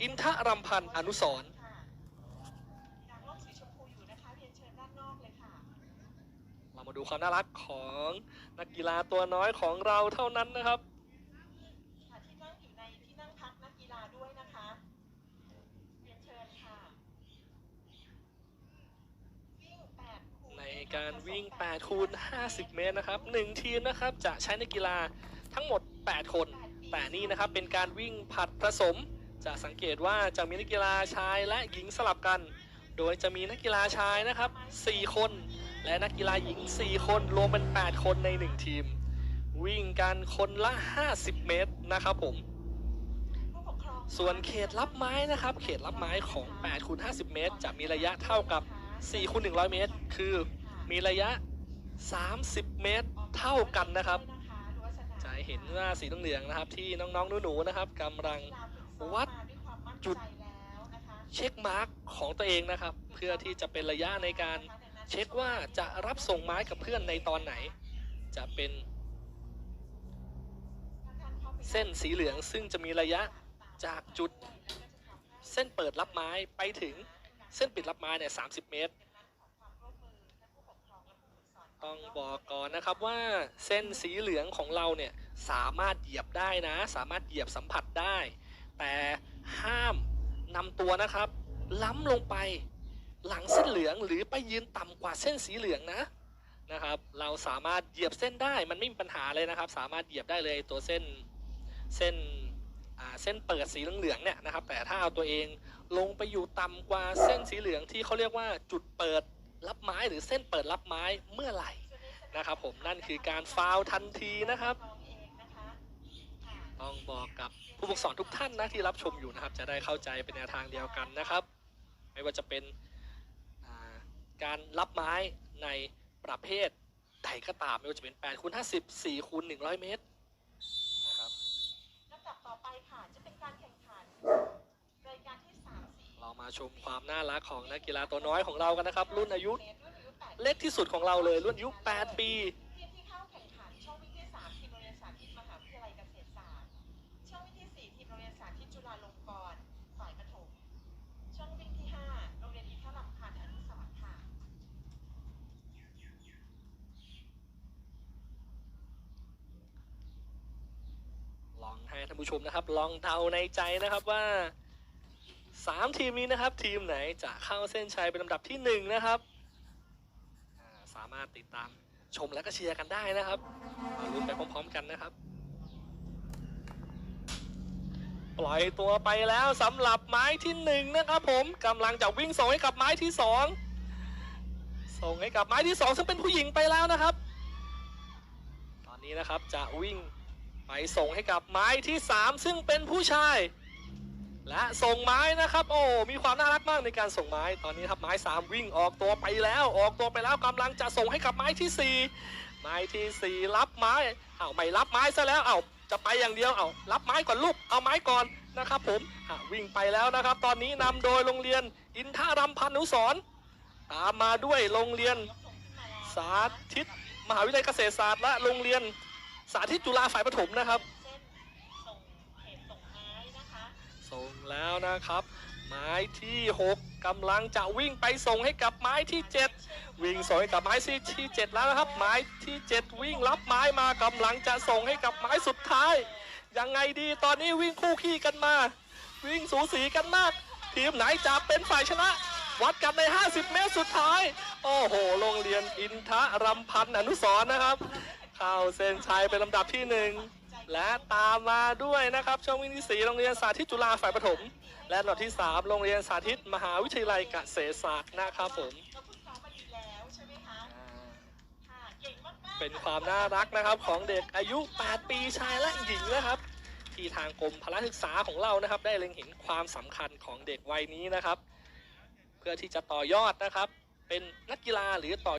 อินทรัมพันธ์อนุสรณ์ค่ะกางร่มสีชมพูอยู่นะคะเรียนเชิญด้านนอกเลยค่ะเรามาดูความน่ารักของนักกีฬาตัวน้อยของเราเท่านั้นนะครับค่ะที่นั่งอยู่ในที่นั่งพักนักกีฬาด้วยนะคะเรียนเชิญค่ะวิ่ง8คูณในการวิ่ง8คูณ50 เมตรนะครับ 1 ทีมนะครับจะใช้นักกีฬาทั้งหมด 8 คน แต่นี่นะครับเป็นการวิ่งผัดผสม จะสังเกตว่าจะมีนักกีฬาชายและหญิงสลับกัน โดยจะมีนักกีฬาชายนะครับ 4 คน และนักกีฬาหญิง 4 คนรวมเป็น 8 คนใน 1 ทีม วิ่งกันคนละ 50 เมตรนะครับผม ส่วนเขตรับไม้นะครับ เขตรับไม้ของ8คูณ50 เมตร จะมีระยะเท่ากับ4คูณ100 เมตร คือมีระยะ 30 เมตรเท่ากันนะครับ จะเห็นว่าสีเหลืองนะครับที่น้องๆหนูๆนะครับกำลัง วัดจุดเช็คมาร์กของตัวเองนะครับ เพื่อที่จะเป็นระยะในการเช็คว่าจะรับส่งไม้กับเพื่อนในตอนไหน จะเป็น เส้นสีเหลืองซึ่งจะมีระยะจากจุดเส้นเปิดรับไม้ไปถึงเส้นปิดรับไม้เนี่ย30เมตร ต้องบอกก่อนนะครับว่าเส้นสีเหลืองของเราเนี่ยสามารถเหยียบได้นะ สามารถเหยียบสัมผัสได้ แต่ห้ามนำตัวนะครับ ล้ำลงไปหลังเส้นเหลืองหรือไปยืนต่ำกว่าเส้นสีเหลืองนะนะครับ เราสามารถเหยียบเส้นได้มันไม่มีปัญหาเลยนะครับ สามารถเหยียบได้เลยตัวเส้นเส้นเส้นเปิดสีเหลืองๆเนี่ยนะครับ แต่ถ้าเอาตัวเองลงไปอยู่ต่ำกว่าเส้นสีเหลืองที่เขาเรียกว่าจุดเปิดรับไม้หรือเส้นเปิดรับไม้เมื่อไหร่นะครับ ผมนั่นคือการฟาวทันทีนะครับ ต้องบอกกับผู้ปกสอนทุกท่านนะที่รับชมอยู่นะครับ จะได้เข้าใจเป็นแนวทางเดียวกันนะครับ ไม่ว่าจะเป็นอ่าการรับไม้ในประเภทใดก็ตามไม่ว่าจะเป็น8คูณ50 4คูณ100 เมตรนะครับลำดับต่อไปค่ะจะเป็นการแข่งขันรายการที่3 4เรามาชมความน่ารักของนักกีฬาตัวน้อยของเรากันนะครับ รุ่นอายุรุ่นอายุ8เล็กที่สุดของเราเลยรุ่นอายุ 8 ปี ทีมที่เข้าแข่งขัน ช่องวิ่งที่ 3 ทีมโรงเรียนสาธิตมหาวิทยาลัยเกษตรศาสตร์ ช่องวิ่งที่ 4 ทีมโรงเรียนสาธิตจุฬาลงกรณ์ฝ่ายประถม ช่องวิ่งที่ 5 โรงเรียนอินทรำพันธ์อนุสรณ์ค่ะ ลองให้ ท่านผู้ชมนะครับ ลองเดาในใจนะครับว่าสามทีมนี้นะครับ ทีมไหนจะเข้าเส้นชัยเป็นลำดับที่หนึ่งนะครับ สามารถติดตามชมและก็เชียร์กันได้นะครับมาลุ้นไปพร้อมๆกันนะครับ ปล่อยตัวไปแล้วสำหรับไม้ที่หนึ่งนะครับผมกำลังจะวิ่งส่งให้กับไม้ที่สองส่งให้กับไม้ที่สองซึ่งเป็นผู้หญิงไปแล้วนะครับ ตอนนี้นะครับจะวิ่ง ไปส่งให้กับไม้ที่ 3 ซึ่งเป็นผู้ชาย และส่งไม้นะครับ โอ้มีความน่ารักมากในการส่งไม้ตอนนี้ครับไม้ 3 วิ่งออกตัวไปแล้ว ออกตัวไปแล้วกำลังจะส่งให้กับไม้ที่ 4 ไม้ทีสี่ 4 รับไม้เอาไม่รับไม้ซะแล้วเอาจะไปอย่างเดียวเอารับไม้ก่อนลูกเอาไม้ก่อนนะครับ ผมวิ่งไปแล้วนะครับ ตอนนี้นำโดยโรงเรียนอินทรัมพันุสรณ์ตามมาด้วยโรงเรียนสาธิต มหาวิทยาลัยเกษตรศาสตร์และโรงเรียน สาธิตจุฬาฝ่ายปฐมนะครับเส้นส่งเขตส่งไม้นะคะส่งแล้วนะครับ ไม้ที่ 6กำลังจะวิ่งไปส่งให้กับไม้ที่ 7 วิ่งส่งให้กับไม้ที่ที่7แล้วนะครับ ไม้ที่ 7 วิ่งรับไม้มากำลังจะส่งให้กับไม้สุดท้าย ยังไงดีตอนนี้วิ่งคู่ขี้กันมา วิ่งสูสีกันมาก ทีมไหนจะเป็นฝ่ายชนะ วัดกันใน 50 เมตรสุดท้าย โอ้โห โรงเรียนอินทรัมพันธ์อนุสรณ์นะครับ เข้าเส้นชัยเป็นลำดับที่หนึ่งและตามมาด้วยนะครับช่วงวิ่งที่4โรงเรียนสาธิตจุฬาฝ่ายปฐมและลำดับที่ 3 โรงเรียนสาธิตมหาวิทยาลัยเกษตรศาสตร์นะครับผมเราเพิ่งซ้อมมาดีแล้วใช่ไหมคะค่ะเก่งมากๆเป็นความน่ารักนะครับของเด็กอายุ 8 ปีชายและหญิงนะครับ ที่ทางกรมพละศึกษาของเรานะครับ ได้เล็งเห็นความสำคัญของเด็กวัยนี้นะครับ เพื่อที่จะต่อยอดนะครับ เป็นนักกีฬาหรือต่อ